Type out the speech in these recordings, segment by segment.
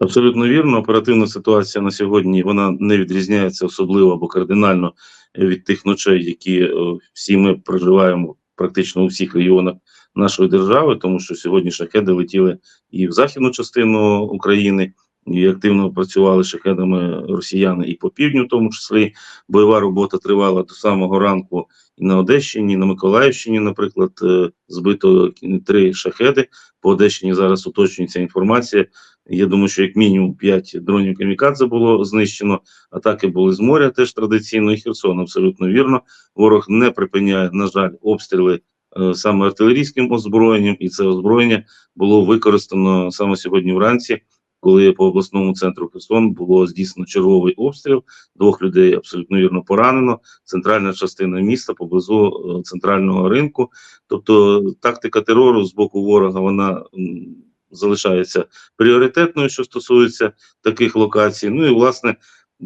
Абсолютно вірно. Оперативна ситуація на сьогодні вона не відрізняється особливо або кардинально від тих ночей, які е, всі ми проживаємо практично у всіх регіонах нашої держави, тому що сьогодні шахеди летіли і в західну частину України, і активно працювали шахедами росіяни і по півдню, в тому числі бойова робота тривала до самого ранку і на Одещині, і на Миколаївщині, наприклад, е, збито три шахеди. По Одещині зараз уточнюється інформація. Я думаю, що як мінімум 5 дронів камікадзе було знищено. Атаки були з моря, теж традиційно, і Херсон, абсолютно вірно. Ворог не припиняє, на жаль, обстріли е, саме артилерійським озброєнням, і це озброєння було використано саме сьогодні вранці, коли по обласному центру Херсон було здійснено черговий обстріл. Двох людей абсолютно вірно поранено. Центральна частина міста поблизу е, центрального ринку. Тобто тактика терору з боку ворога вона залишається пріоритетною, що стосується таких локацій. Ну і власне,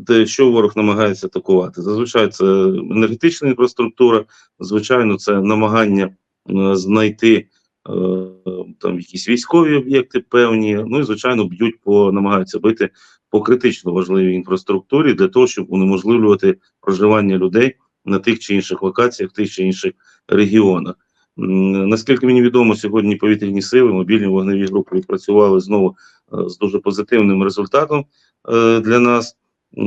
те, що ворог намагається атакувати. Зазвичай це енергетична інфраструктура, звичайно, це намагання е, знайти е, там якісь військові об'єкти певні. Ну і звичайно, б'ють по намагаються бити по критично важливій інфраструктурі для того, щоб унеможливлювати проживання людей на тих чи інших локаціях, тих чи інших регіонах. Наскільки мені відомо, сьогодні повітряні сили, мобільні вогневі групи відпрацювали знову е, з дуже позитивним результатом е, для нас.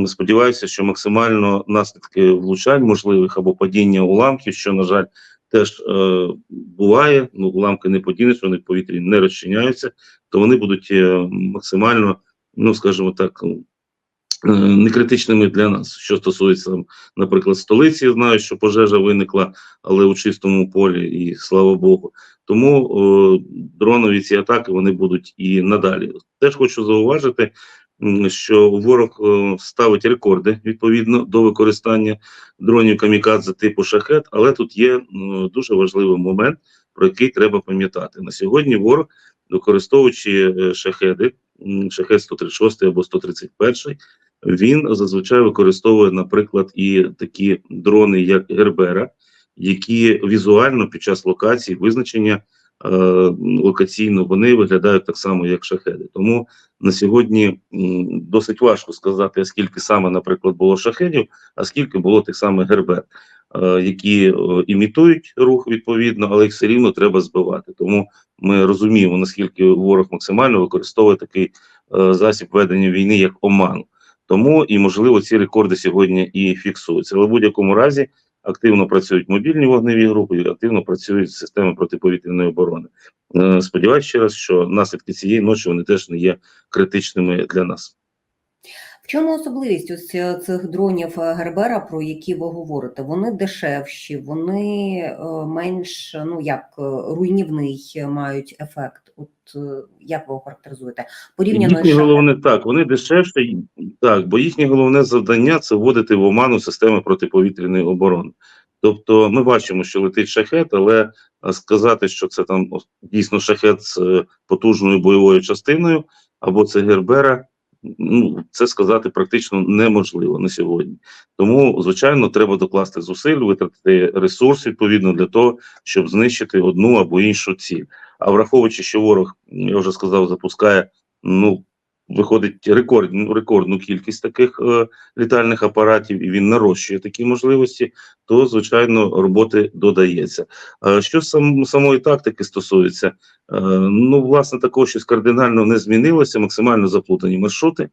Сподіваюся, що максимально наслідки влучань можливих або падіння уламків, що на жаль теж е, буває. Ну уламки не подінеш, вони в повітрі не розчиняються, то вони будуть е, максимально, ну скажімо так, некритичними для нас. Що стосується, наприклад, столиці, знаю, що пожежа виникла, але у чистому полі, і слава Богу. Тому о, дронові ці атаки вони будуть і надалі. Теж хочу зауважити, що ворог е, ставить рекорди відповідно до використання дронів камікадзе типу шахет, але тут є дуже важливий момент, про який треба пам'ятати. На сьогодні ворог, використовуючи е, шахеди, шахет 136 або 131, він зазвичай використовує, наприклад, і такі дрони, як Гербера, які візуально під час локації визначення е, локаційно вони виглядають так само, як шахеди. Тому на сьогодні досить важко сказати, скільки саме, наприклад, було шахедів, а скільки було тих самих Гербер, е, які е, імітують рух відповідно, але їх все рівно треба збивати. Тому ми розуміємо, наскільки ворог максимально використовує такий засіб ведення війни, як оман. Тому і можливо ці рекорди сьогодні і фіксуються. Але в будь-якому разі активно працюють мобільні вогневі групи, активно працюють системи протиповітряної оборони. Е, Сподіваюся ще раз, що наслідки цієї ночі вони теж не є критичними для нас. В чому особливість ось е, цих дронів е, Гербера, про які ви говорите? Вони дешевші, вони е, менш ну як руйнівний мають ефект. От як ви охарактеризуєте? Порівняно Їхнє з головне так, вони дешевші, так, бо їхнє головне завдання це вводити в оману системи протиповітряної оборони. Тобто ми бачимо, що летить шахет, але сказати, що це там дійсно шахет з потужною бойовою частиною, або це Гербера, ну це сказати практично неможливо на сьогодні. Тому, звичайно, треба докласти зусиль, витратити ресурс відповідно для того, щоб знищити одну або іншу ціль. А враховуючи, що ворог, я вже сказав, запускає ну виходить рекорд, ну, рекордну кількість таких е, літальних апаратів, і він нарощує такі можливості, то звичайно роботи додається. Е, що сам самої тактики стосується, е, ну власне такого щось кардинально не змінилося. Максимально заплутані маршрути.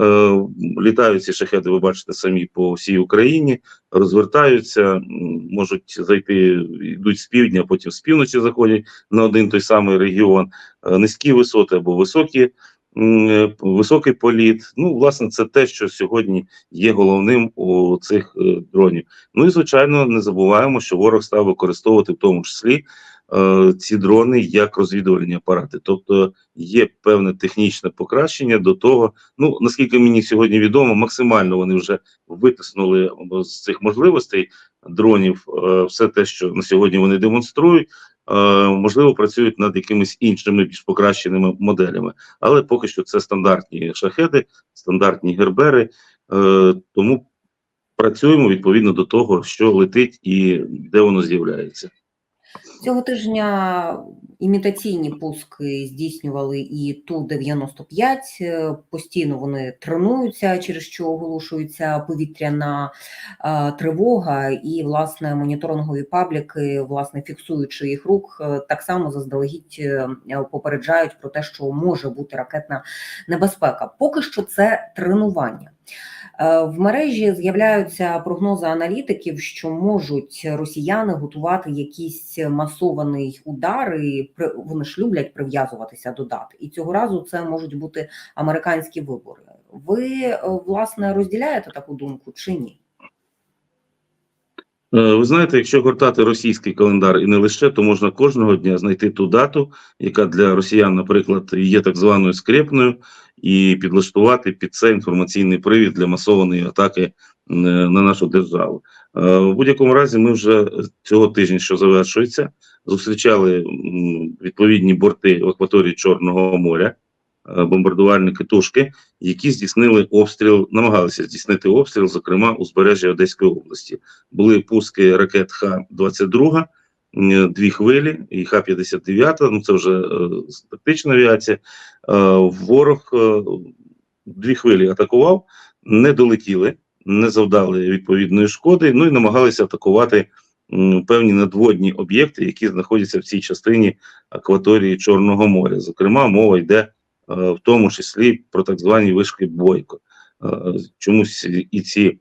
Е, літають ці шахеди, ви бачите самі по всій Україні, розвертаються, можуть зайти, йдуть з півдня, потім з півночі заходять на один той самий регіон, Е, низькі висоти або високі. Е, Високий політ, ну власне, це те, що сьогодні є головним у цих е, дронів. Ну і звичайно, не забуваємо, що ворог став використовувати в тому числі е, ці дрони як розвідувальні апарати. Тобто є певне технічне покращення до того. Ну наскільки мені сьогодні відомо, максимально вони вже витиснули з цих можливостей дронів все те, що на сьогодні вони демонструють. Е, можливо, працюють над якимись іншими більш покращеними моделями, але поки що це стандартні шахеди, стандартні гербери. Е, тому працюємо відповідно до того, що летить і де воно з'являється. Цього тижня імітаційні пуски здійснювали і Ту-95. Е, Постійно вони тренуються, через що оголошується повітряна е, тривога, і власне моніторингові пабліки, власне фіксуючи їх рух, е, так само заздалегідь попереджають про те, що може бути ракетна небезпека. Поки що це тренування. Е, В мережі з'являються прогнози аналітиків, що можуть росіяни готувати якийсь масований удар, і вони ж люблять прив'язуватися до дат. І цього разу це можуть бути американські вибори. Ви е, власне розділяєте таку думку чи ні? Е, Ви знаєте, якщо гортати російський календар і не лише, то можна кожного дня знайти ту дату, яка для росіян, наприклад, є так званою скрепною, і підлаштувати під це інформаційний привід для масованої атаки е, на нашу державу. Е, В будь-якому разі, ми вже цього тижня, що завершується, зустрічали відповідні борти в акваторії Чорного моря, е, бомбардувальники тушки, які здійснили обстріл, намагалися здійснити обстріл, зокрема узбережжя Одеської області були пуски ракет Х-22, м, дві хвилі і Х-59, ну це вже е, тактична авіація. Е, ворог е, дві хвилі атакував, не долетіли, не завдали відповідної шкоди, ну і намагалися атакувати певні надводні об'єкти, які знаходяться в цій частині акваторії Чорного моря. Зокрема, мова йде е, в тому числі про так звані вишки Бойко. Е, Чомусь і ці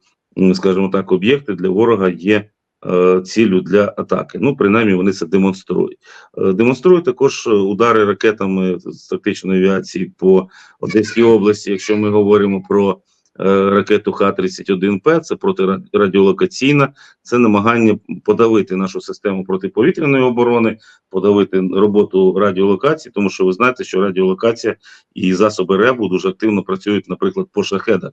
скажімо так, об'єкти для ворога є е, ціллю для атаки. Ну, принаймні, вони це демонструють. Е, демонструють також е, удари ракетами з тактичної авіації по Одеській області. Якщо ми говоримо про ракету Х-31П, це протирадіолокаційна, це намагання подавити нашу систему протиповітряної оборони, подавити роботу радіолокації, тому що ви знаєте, що радіолокація і засоби РЕБу дуже активно працюють, наприклад, по шахедах.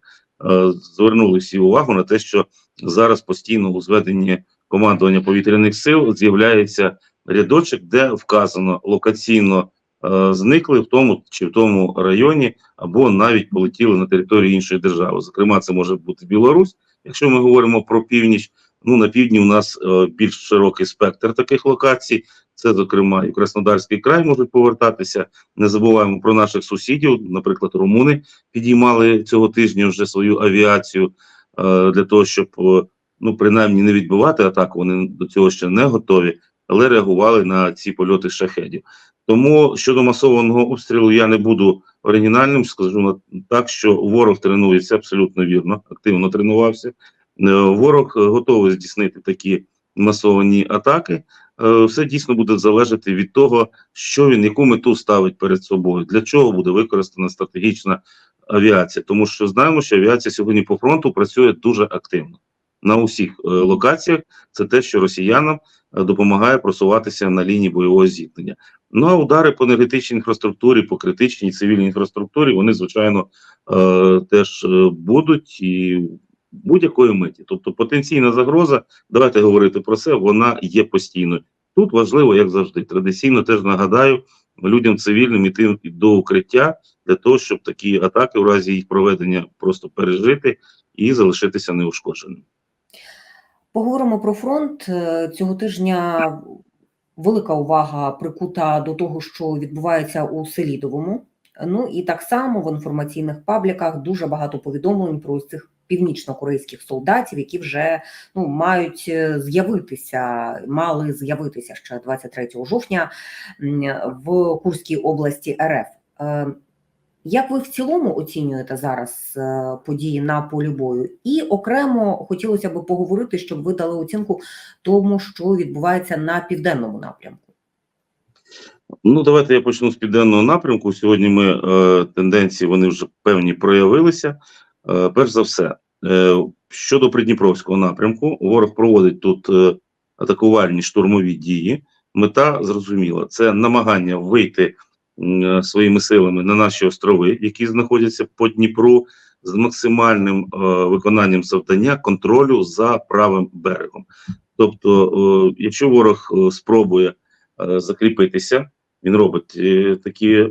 Звернули всі увагу на те, що зараз постійно у зведенні командування повітряних сил з'являється рядочок, де вказано локаційно е, зникли в тому чи в тому районі, або навіть полетіли на територію іншої держави. Зокрема, це може бути Білорусь. Якщо ми говоримо про північ, ну на півдні у нас е, більш широкий спектр таких локацій. Це, зокрема, і Краснодарський край можуть повертатися. Не забуваємо про наших сусідів, наприклад, румуни підіймали цього тижня вже свою авіацію е, для того, щоб е, ну принаймні не відбивати атаку. Вони до цього ще не готові, але реагували на ці польоти шахедів. Тому щодо масованого обстрілу я не буду оригінальним. Скажу так, що ворог тренується абсолютно вірно, активно тренувався. Е, Ворог е, готовий здійснити такі масовані атаки. Е, Все дійсно буде залежати від того, що він яку мету ставить перед собою, для чого буде використана стратегічна авіація. Тому що знаємо, що авіація сьогодні по фронту працює дуже активно на усіх е, локаціях. Це те, що росіянам е, допомагає просуватися на лінії бойового зіткнення. Ну а удари по енергетичній інфраструктурі, по критичній цивільній інфраструктурі, вони звичайно е, теж будуть і будь-якої миті. Тобто потенційна загроза, давайте говорити про це, вона є постійною. Тут важливо, як завжди, традиційно теж нагадаю людям цивільним іти до укриття для того, щоб такі атаки в разі їх проведення просто пережити і залишитися неушкодженим. Поговоримо про фронт Е, цього тижня. Велика увага прикута до того, що відбувається у Селідовому. Ну і так само в інформаційних пабліках дуже багато повідомлень про цих північно-корейських солдатів, які вже ну мають е, з'явитися, мали з'явитися ще 23 жовтня в Курській області РФ. Як ви в цілому оцінюєте зараз е, події на полі бою? І окремо хотілося б поговорити, щоб ви дали оцінку тому, що відбувається на південному напрямку. Ну, давайте я почну з південного напрямку. Сьогодні ми е, тенденції вони вже певні проявилися. Е, перш за все, е, щодо Придніпровського напрямку, ворог проводить тут е, атакувальні штурмові дії. Мета зрозуміла: це намагання вийти своїми силами на наші острови, які знаходяться по Дніпру, з максимальним е, виконанням завдання контролю за правим берегом. Тобто, е, якщо ворог е, спробує е, закріпитися, він робить е, такі, е,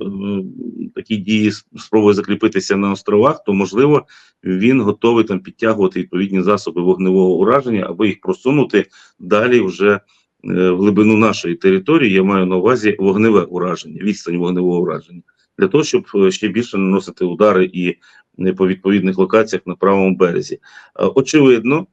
такі дії, спробує закріпитися на островах, то можливо він готовий там підтягувати відповідні засоби вогневого ураження, або їх просунути далі вже е, в глибину нашої території, я маю на увазі вогневе ураження, відстань вогневого ураження, для того, щоб е, ще більше наносити удари і е, по відповідних локаціях на правому березі. Е, Очевидно,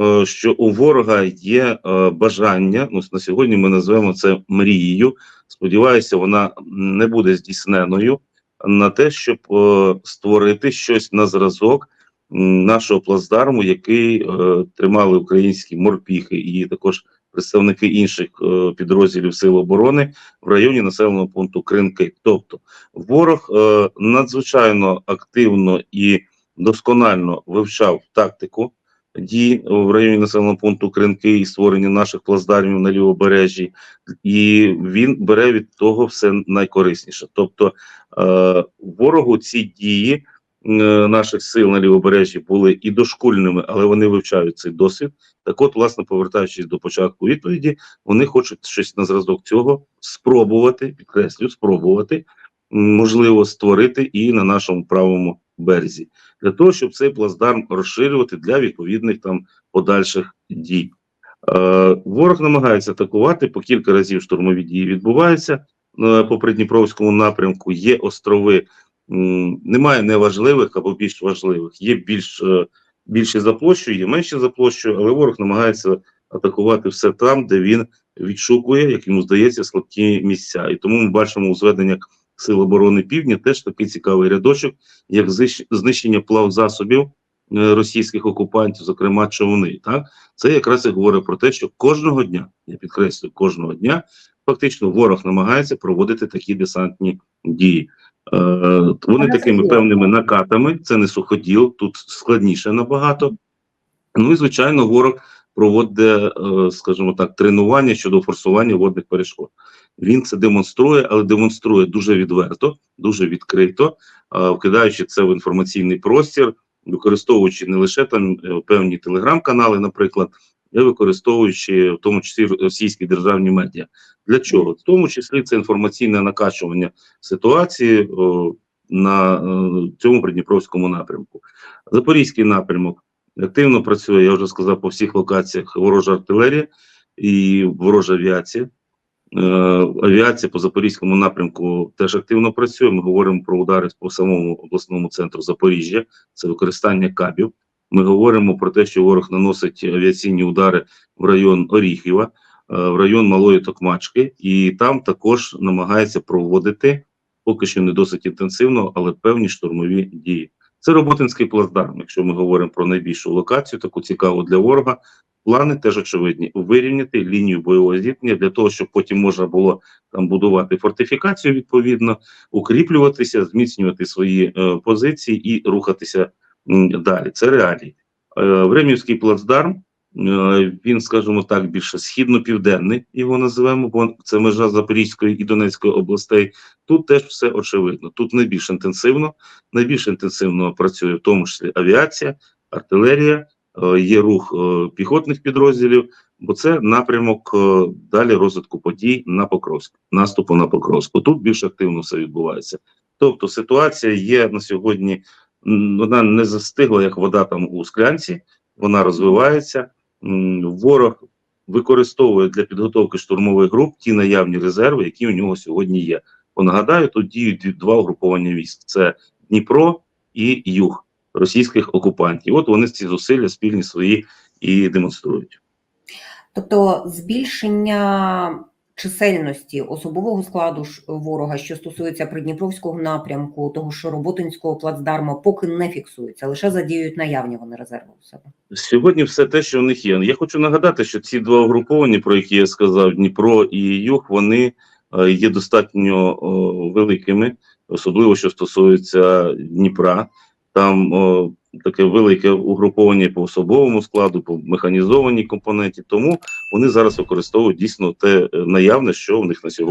е, що у ворога є е, бажання. Ну на сьогодні ми називаємо це мрією. Сподіваюся, вона не буде здійсненою на те, щоб е, створити щось на зразок нашого плацдарму, який е, тримали українські морпіхи і також представники інших е, підрозділів Сил оборони в районі населеного пункту Кринки. Тобто ворог е, надзвичайно активно і досконально вивчав тактику дій в районі населеного пункту Кринки і створення наших плацдармів на лівобережжі, і він бере від того все найкорисніше. Тобто е, ворогу ці дії наших сил на лівобережжі були і дошкульними, але вони вивчають цей досвід. Так, от, власне, повертаючись до початку відповіді, вони хочуть щось на зразок цього спробувати, підкреслю, спробувати можливо створити і на нашому правому березі, для того, щоб цей плацдарм розширювати для відповідних там подальших дій. Е, ворог намагається атакувати по кілька разів штурмові дії відбуваються е, по Придніпровському напрямку. Є острови, немає неважливих або більш важливих, є більш е, більші за площею, є менші за площею, але ворог намагається атакувати все там, де він відшукує, як йому здається, слабкі місця. І тому ми бачимо у зведеннях Сил оборони Півдня теж такий цікавий рядочок, як знищення плавзасобів е, російських окупантів, зокрема човни. Так це якраз і говорить про те, що кожного дня, я підкреслюю, кожного дня фактично ворог намагається проводити такі десантні дії. Е, вони такими певними накатами, це не суходіл, тут складніше набагато. Ну і звичайно, ворог проводить, е, скажімо так, тренування щодо форсування водних перешкод. Він це демонструє, але демонструє дуже відверто, дуже відкрито, е, вкидаючи це в інформаційний простір, використовуючи не лише там певні телеграм-канали, наприклад, використовуючи в тому числі російські державні медіа. Для чого? В тому числі це інформаційне накачування ситуації о, на е, цьому придніпровському напрямку. Запорізький напрямок активно працює, я вже сказав, по всіх локаціях ворожа артилерія і ворожа авіація. Е, авіація по запорізькому напрямку теж активно працює. Ми говоримо про удари по самому обласному центру Запоріжжя, це використання кабів. Ми говоримо про те, що ворог наносить авіаційні удари в район Оріхіва, е, в район Малої Токмачки, і там також намагається проводити поки що не досить інтенсивно, але певні штурмові дії. Це Роботинський плацдарм. Якщо ми говоримо про найбільшу локацію, таку цікаву для ворога. Плани теж очевидні вирівняти лінію бойового зіткнення для того, щоб потім можна було там будувати фортифікацію відповідно, укріплюватися, зміцнювати свої е, позиції і рухатися далі. Це реалії. Е, Времівський плацдарм. е, Він, скажімо так, більше східно-південний, його називаємо, бо це межа Запорізької і Донецької областей. Тут теж все очевидно. Тут найбільш інтенсивно, найбільш інтенсивно працює в тому числі авіація, артилерія, е, є рух піхотних підрозділів, бо це напрямок далі розвитку подій на Покровськ, наступу на Покровську. Тут більш активно все відбувається. Тобто ситуація є на сьогодні, вона не застигла, як вода там у склянці, вона розвивається. Ворог використовує для підготовки штурмових груп ті наявні резерви, які у нього сьогодні є. Бо нагадаю, тут діють два угруповання військ: це Дніпро і Юг російських окупантів. От вони ці зусилля спільні свої і демонструють. Тобто збільшення чисельності особового складу ж ворога, що стосується Придніпровського напрямку, того ж Роботинського плацдарма, поки не фіксується, лише задіють наявні вони резерви у себе. Сьогодні все те, що в них є. Я хочу нагадати, що ці два угруповання, про які я сказав, Дніпро і Юг, вони е, є достатньо великими, особливо що стосується Дніпра. Там таке велике угруповання по особовому складу, по механізованій компоненті. Тому вони зараз використовують дійсно те е, наявне, що в них на сьогодні.